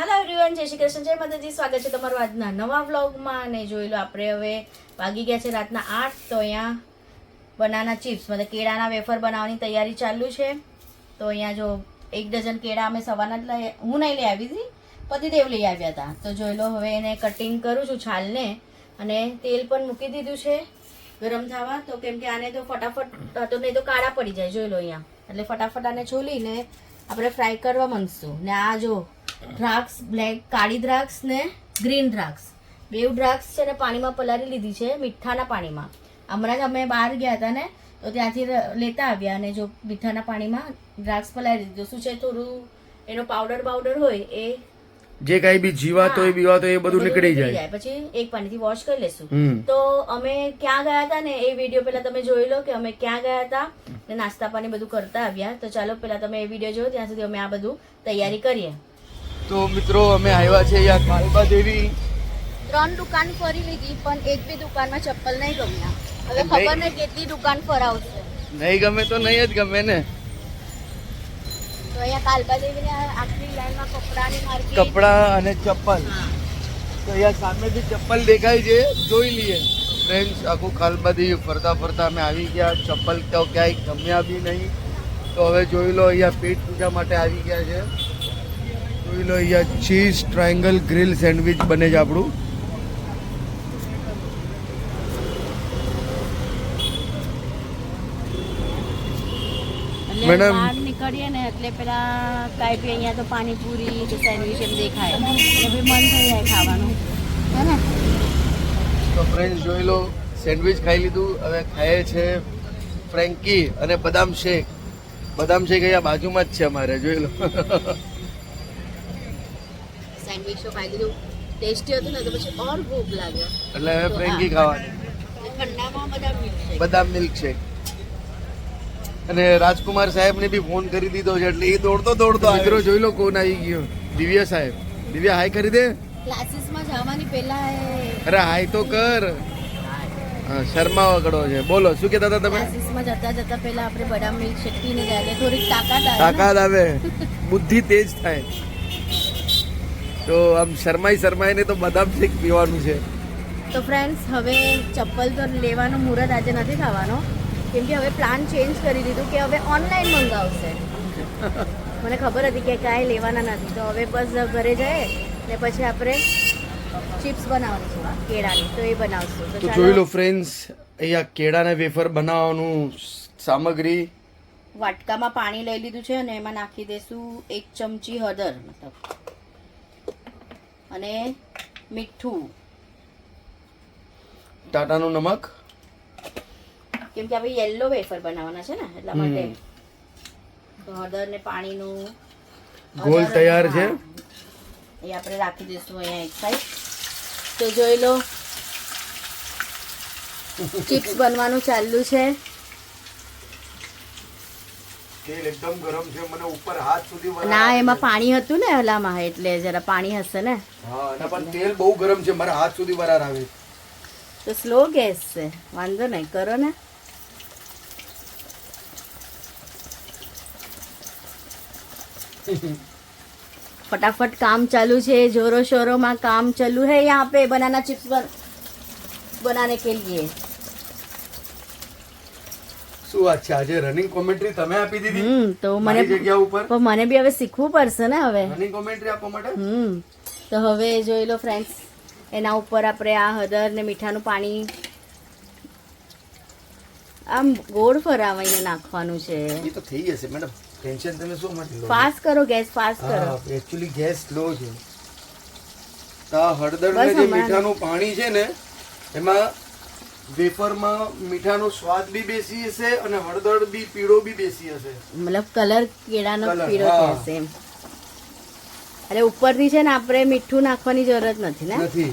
Hello everyone જય શ્રી કૃષ્ણ, જય માતાજી, સ્વાગત છે તમારું આજના નવા વ્લોગમાં અને જોઈ લો આપણે હવે વાગી ગયા છે રાતના આઠ, તો અહીંયા બનાના ચિપ્સ, મતલબ કેળાના વેફર બનાવવાની તૈયારી ચાલુ છે. તો અહીંયા જો એક ડઝન કેળા અમે સવારના જ લઈ, હું નહીં લઈ આવી હતી, પતિદેવ લઈ આવ્યા હતા. તો જોઈ લો હવે એને કટિંગ કરું છું છાલને અને તેલ પણ મૂકી દીધું છે ગરમ થવા. તો કેમ કે આને તો ફટાફટ તો નહીં તો કાળા પડી જાય, જોઈ લો અહીંયા. એટલે ફટાફટ આને છોલીને આપણે ફ્રાય કરવા માંગશું. ને આ જો દ્રાક્ષ બ્લેક કાળી દ્રાક્ષ ને ગ્રીન દ્રાક્ષ. બેવ દ્રાક્ષ છે ને પાણીમાં પલાળી લીધી છે મીઠાના પાણીમાં. હમણાં જ અમે બહાર ગયા હતા ને તો ત્યાંથી લેતા આવ્યા અને જો મીઠાના પાણીમાં દ્રાક્ષ પલાળી દીધું. શું છે થોડું એનો પાવડર પાવડર હોય એ જે કઈ બી જીવાતો હોય બીવાતો એ બધું નીકળી જાય. પછી એક પાણીથી વોશ કરી લેશું. તો અમે ક્યાં ગયા હતા ને એ વીડિયો પહેલા તમે જોઈ લો કે અમે ક્યાં ગયા હતા ને નાસ્તા પાણી બધું કરતા આવ્યા. તો ચાલો પહેલા તમે એ વીડિયો જોયો ત્યાં સુધી અમે આ બધું તૈયારી કરીએ. તો મિત્રો અમે આવ્યા છે અહીંયા કાલબા દેવી. ત્રણ દુકાન ફરી લીધી પણ એક બી દુકાનમાં ચપ્પલ નહીં ગમ્યા. હવે ખબર નહીં કેટલી દુકાન ફરાવશે. નહીં ગમે તો નહીં જ ગમે ને. તો અહીંયા કાલબા દેવીને આખી લાઈનમાં કપડાની માર્કેટ. કપડા અને ચપ્પલ. તો અહીંયા સામેથી ચપ્પલ દેખાય છે જોઈ લઈએ. ફ્રેન્ડ્સ આખું ખાલબાદી ફરતા ફરતા અમે આવી ગયા. ચપ્પલ તો ક્યાંય ગમ્યા બી નહીં. તો હવે જોઈ લો અહીંયા પેટ પૂજા માટે આવી ગયા છે. જોઈ લો અહીંયા ચીઝ ટ્રાયંગલ ગ્રીલ સેન્ડવિચ બને છે આપણું. મેડમ. નીકળીએ ને એટલે પેલા કાંઈ બી અહીંયા તો પાણીપુરી કે સેન્ડવિચ એમ દેખાય. એટલે બી મન થઈ જાય ખાવાનું. હે ને? તો ફ્રેન્ડ્સ જોઈ લો સેન્ડવિચ ખાઈ લીધું. હવે ખાઈએ છે ફ્રેન્કી અને બદામ શેક. બદામ શેક અહીંયા બાજુમાં જ છે અમારે જોઈ લો. સેન્ડવિચ ખાઈ લીધું. ટેસ્ટી હતું ને તો પછી ઓર ભૂખ લાગ્યો એટલે હવે ફ્રેન્કી ખાવાની? ઠંડામાં બધા મિલ્કશેક બદામ મિલ્ક શેક અને રાજકુમાર સાહેબને બી ફોન કરી દીધો છે એટલે એ દોડતો દોડતો મિત્રો જોઈ લો કોણ આવી ગયો. દિવ્યા સાહેબ. દિવ્યા હાય કરી દે. ક્લાસીસમાં જવાની પહેલા એ અરે હાય તો કર. શર્મા વગડો છે. બોલો શું કહેતા હતા તમે? ક્લાસીસમાં જતા જતા પહેલા આપણે બદામ મિલ્કશેક પીને જાય થોડીક તાકાત આવે તાકાત આવે. બુદ્ધિ તેજ થાય. તો આમ શરમાઈ શરમાઈને તો બદામ શેક પીવાનું છે. તો ફ્રેન્ડ્સ હવે ચપ્પલ તો લેવાનો મુહૂર્ત આજે નથી થવાનો. કેમ કે હવે પ્લાન ચેન્જ કરી દીધું કે હવે ઓનલાઈન મંગાવશે. મને ખબર હતી કે કાંઈ લેવાના નથી. તો હવે બસ ઘરે જઈએ ને પછી આપણે ચિપ્સ બનાવવાની છે કેળાની. તો એ બનાવશું. તો જોઈ લો ફ્રેન્ડ્સ અહીંયા કેળાના વેફર બનાવવાનું સામગ્રી. વાટકામાં પાણી લઈ લીધું છે અને એમાં નાખી દઈશું એક ચમચી હળદર મતલબ. અને મીઠું. ટાટાનું નમક. કેમ કે આપણે યલો વેફર બનાવવાના છે ને એટલા માટે. તો હળદર ને પાણીનું. ગોલ તૈયાર છે. એ આપણે રાખી દઈશું અહીંયા એક સાઈડ તો જોઈ લો. ચિપ્સ બનવાનું ચાલુ છે. તેલ એકદમ ગરમ છે મને ઉપર હાથ સુધી ના એમાં પાણી હતું ને ઓલામાં એટલે જરા પાણી હશે ને હા અને પણ તેલ બહુ ગરમ છે મારા હાથ સુધી વરાર આવે તો સ્લો ગેસ છે વાંધો નહીં કરો ને फटाफट काम चालू છે जोरों शोरों में काम चालू है यहाँ पे बनाना चिप्स बन, बनाने के लिए શું વાત છે? આજે રનિંગ કોમેન્ટ્રી તમે આપી દીધી? તો મને જગ્યા ઉપર? પણ મને બી હવે શીખવું પડશે ને હવે. રનિંગ કોમેન્ટ્રી આપવા માટે? હમ તો હવે જોઈ લો ફ્રેન્ડ્સ એના ઉપર આપણે આ હળદર ને મીઠાનું પાણી આમ ગોળ ફરાવાઈને નાખવાનું છે. એ તો થઈ જશે મેડમ ટેન્શન તમે શું માટે ફાસ્ટ કરો ગેસ ફાસ્ટ કરો. એક્ચ્યુઅલી ગેસ સ્લો છે. તો હળદર ને જે. મીઠાનું પાણી છે ને એમાં વેફરમાં મીઠાનો સ્વાદ બી બેસી હશે અને હળદર બી પીળો બી બેસી હશે. મતલબ કલર કેળાનો પીળો હા. થશે એમ. એટલે ઉપરથી છે ને આપણે મીઠું નાખવાની જરૂરત નથી ને? નથી.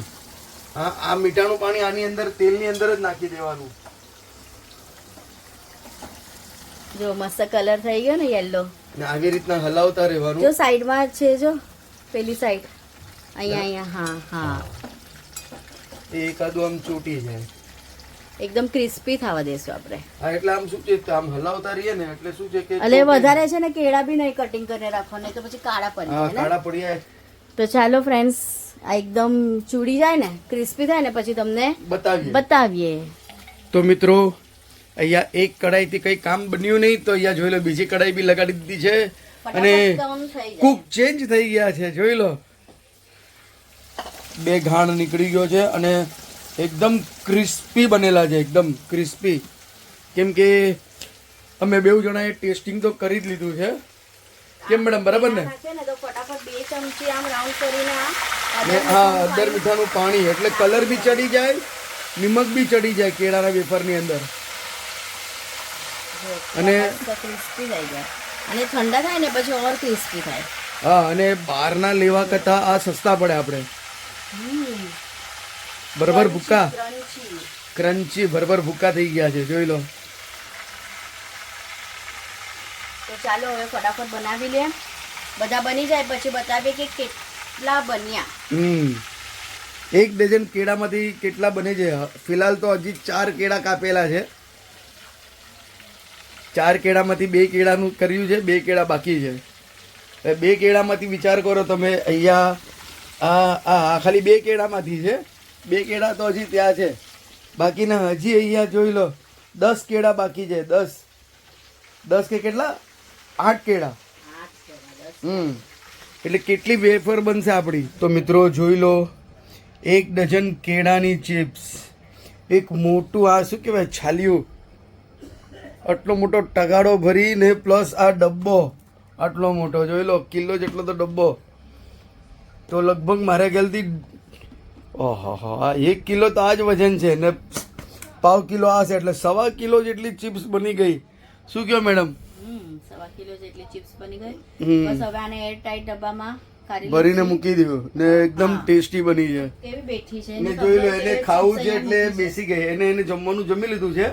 હા આ મીઠાનું પાણી આની અંદર તેલની અંદર જ નાખી દેવાનું. જો મસ્ત કલર થઈ ગયો ને યેલો. ને આવી રીતના હલાવતા જો રહેવાનું સાઈડમાં છે જો પેલી સાઈડ. અહીંયા અહીંયા હા હા. એકાદું આમ ચોટી જાય. એકદમ ક્રિસ્પી થવા દેશું આપણે. હા એટલે આમ શું છે આમ હલાવતા રહીએ ને એટલે શું છે કે એટલે વધારે છે ને કેળા બી નહીં કટિંગ કરીને રાખો નહીં તો પછી કાળા પડી જાય કાળા પડી જાય. તો ચાલો ફ્રેન્ડ્સ આ એકદમ ચૂડી જાય ને ક્રિસ્પી થાય ને પછી તમને બતાવીએ. બતાવીએ. તો મિત્રો અહીંયા એક કઢાઈથી કંઈ કામ બન્યું નહીં તો અહીંયા જોઈ લો બીજી કડાઈ બી લગાડી દીધી છે. અને કુક ચેન્જ થઈ ગયા છે જોઈ લો. બે ઘાણ નીકળી ગયો છે અને એકદમ ક્રિસ્પી બનેલા છે એકદમ ક્રિસ્પી કેમ કે અમે બેઉ જણાએ ટેસ્ટિંગ તો કરી જ લીધું છે. કેમ મેડમ બરાબર ને? હા અદર મીઠાનું પાણી. એટલે કલર બી ચડી જાય નિમક બી ચડી જાય કેળાના વેફરની અંદર. અને ક્રિસ્પી થઈ જાય. અને ઠંડા થાય ને પછી ઓર ક્રિસ્પી થાય. હા અને બહારના લેવા કરતા આ સસ્તા પડે આપણે. બરાબર ભૂકા. ક્રન્ચી ક્રન્ચી બરાબર ભૂકા થઈ ગયા છે જોઈ લો. તો ચાલો હવે ફટાફટ બનાવી લે. બધા બની જાય પછી બતાવીએ કે કેટલા બન્યા. હમ. એક ડઝન કેળામાંથી કેટલા બને છે? ફિલહાલ તો હજી ચાર કેળા કાપેલા છે. ચાર કેળામાંથી બે કેળાનું કર્યું છે બે કેળા બાકી છે. બે કેળામાંથી વિચાર કરો તમે અહીંયા આ આ ખાલી બે કેળામાંથી છે. બે કેળા તો હજી ત્યાં છે. બાકીના હજી અહીંયા જોઈ લો, દસ કેળા બાકી છે, દસ. દસ કે કેટલા? આઠ કેળા. હમ. એટલે કેટલી વેફર બનશે આપણી? તો મિત્રો જોઈ લો, એક ડઝન કેળાની ચિપ્સ. એક મોટું આ શું કહેવાય, છાલિયું. આટલો મોટો ટગાડો ભરીને પ્લસ આ ડબ્બો. આટલો મોટો, જોઈ લો, કિલો જેટલો તો ડબ્બો. તો લગભગ મારા ખ્યાલથી ઓહો આ એક કિલો તો આ જ વજન છે ને પાવ કિલો આ છે એટલે સવા કિલો જેટલી ચિપ્સ બની ગઈ. શું કહો મેડમ? સવા કિલો જેટલી ચિપ્સ બની ગઈ. બસ હવે આને એર ટાઈટ ડબ્બામાં ભરીને મૂકી દીધું ને એકદમ ટેસ્ટી બની છે. કેવી બેઠી છે? ને એને જોઈ લો એને ખાવું છે એટલે બેસી ગઈ. એને એને જમવાનું જમી લીધું છે.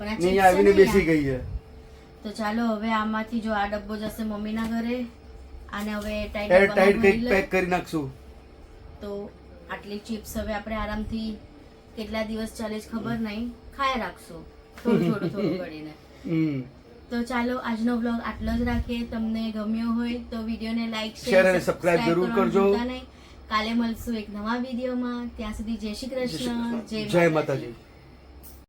ને અહીંયા આવીને બેસી ગઈ છે. તો ચાલો હવે આમાંથી જો આ ડબ્બો જશે મમ્મીના ઘરે આને હવે ટાઈટ ટાઈટ કંઈક પેક કરી નાખશું. તો આટલી ચિપ્સ હવે આપણે આરામથી કેટલા દિવસ ચાલે છે ખબર નહીં. ખાયા રાખશું. થોડું થોડું થોડું કરીને તો ચાલો આજનો બ્લોગ આટલો જ રાખીએ. તમને ગમ્યો હોય તો વિડીયોને લાઈક શેર અને સબસ્ક્રાઇબ જરૂર કરજો. કાલે મળશું એક નવા વિડીયોમાં. ત્યાં સુધી જય શ્રી કૃષ્ણ. જય માતાજી.